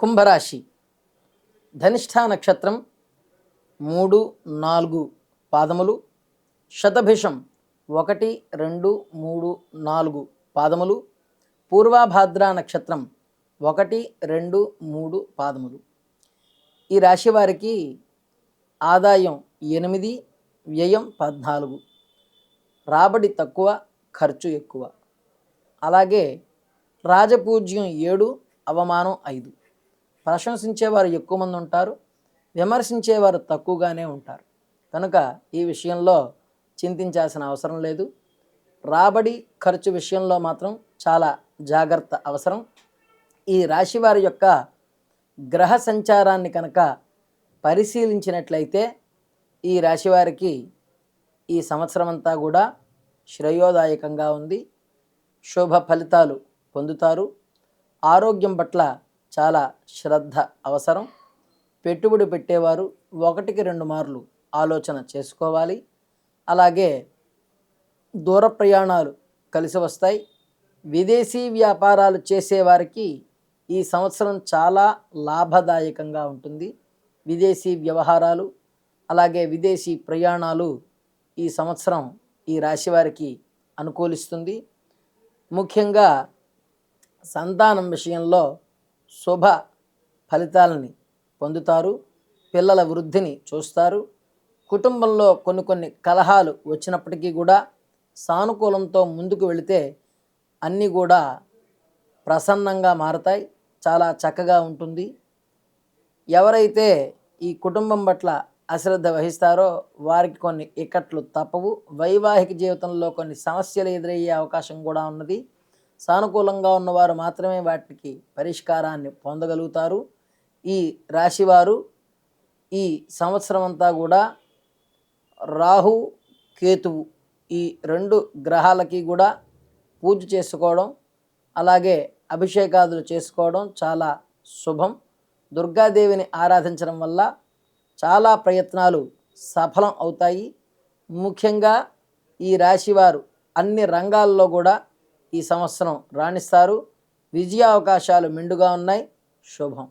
కుంభరాశి. ధనిష్ఠా నక్షత్రం మూడు నాలుగు పాదములు. శతభిషం ఒకటి రెండు మూడు నాలుగు పాదములు. పూర్వాభాద్ర నక్షత్రం ఒకటి రెండు మూడు పాదములు. ఈ రాశి వారికి ఆదాయం ఎనిమిది వ్యయం పద్నాలుగు. రాబడి తక్కువ ఖర్చు ఎక్కువ. అలాగే రాజపూజ్యం ఏడు అవమానం ఐదు. ప్రశంసించేవారు ఎక్కువ మంది ఉంటారు విమర్శించేవారు తక్కువగానే ఉంటారు. కనుక ఈ విషయంలో చింతించాల్సిన అవసరం లేదు. రాబడి ఖర్చు విషయంలో మాత్రం చాలా జాగ్రత్త అవసరం. ఈ రాశి వారి యొక్క గ్రహ సంచారాన్ని కనుక పరిశీలించినట్లయితే ఈ రాశివారికి ఈ సంవత్సరం అంతా కూడా శ్రేయోదాయకంగా ఉంది. శుభ ఫలితాలు పొందుతారు. ఆరోగ్యం పట్ల చాలా శ్రద్ధ అవసరం. పెట్టుబడి పెట్టేవారు ఒకటికి రెండు మార్లు ఆలోచన చేసుకోవాలి. అలాగే దూర ప్రయాణాలు కలిసి వస్తాయి. విదేశీ వ్యాపారాలు చేసేవారికి ఈ సంవత్సరం చాలా లాభదాయకంగా ఉంటుంది. విదేశీ వ్యవహారాలు అలాగే విదేశీ ప్రయాణాలు ఈ సంవత్సరం ఈ రాశి వారికి అనుకూలిస్తుంది. ముఖ్యంగా సంతానం విషయంలో శుభ ఫలితాలని పొందుతారు పిల్లల వృద్ధిని చూస్తారు. కుటుంబంలో కొన్ని కొన్ని కలహాలు వచ్చినప్పటికీ కూడా సానుకూలంతో ముందుకు వెళితే అన్నీ కూడా ప్రసన్నంగా మారతాయి చాలా చక్కగా ఉంటుంది. ఎవరైతే ఈ కుటుంబం పట్ల అశ్రద్ధ వహిస్తారో వారికి కొన్ని ఇక్కట్లు తప్పవు. వైవాహిక జీవితంలో కొన్ని సమస్యలు ఎదురయ్యే అవకాశం కూడా ఉన్నది. సానుకూలంగా ఉన్నవారు మాత్రమే వాటికి పరిష్కారాన్ని పొందగలుగుతారు. ఈ రాశివారు ఈ సంవత్సరం అంతా కూడా రాహు కేతువు ఈ రెండు గ్రహాలకి కూడా పూజ చేసుకోవడం అలాగే అభిషేకాదులు చేసుకోవడం చాలా శుభం. దుర్గాదేవిని ఆరాధించడం వల్ల చాలా ప్రయత్నాలు సఫలం అవుతాయి. ముఖ్యంగా ఈ రాశివారు అన్ని రంగాల్లో కూడా ఈ సంవత్సరం రాణిస్తారు. విజయావకాశాలు మెండుగా ఉన్నాయి. శుభం.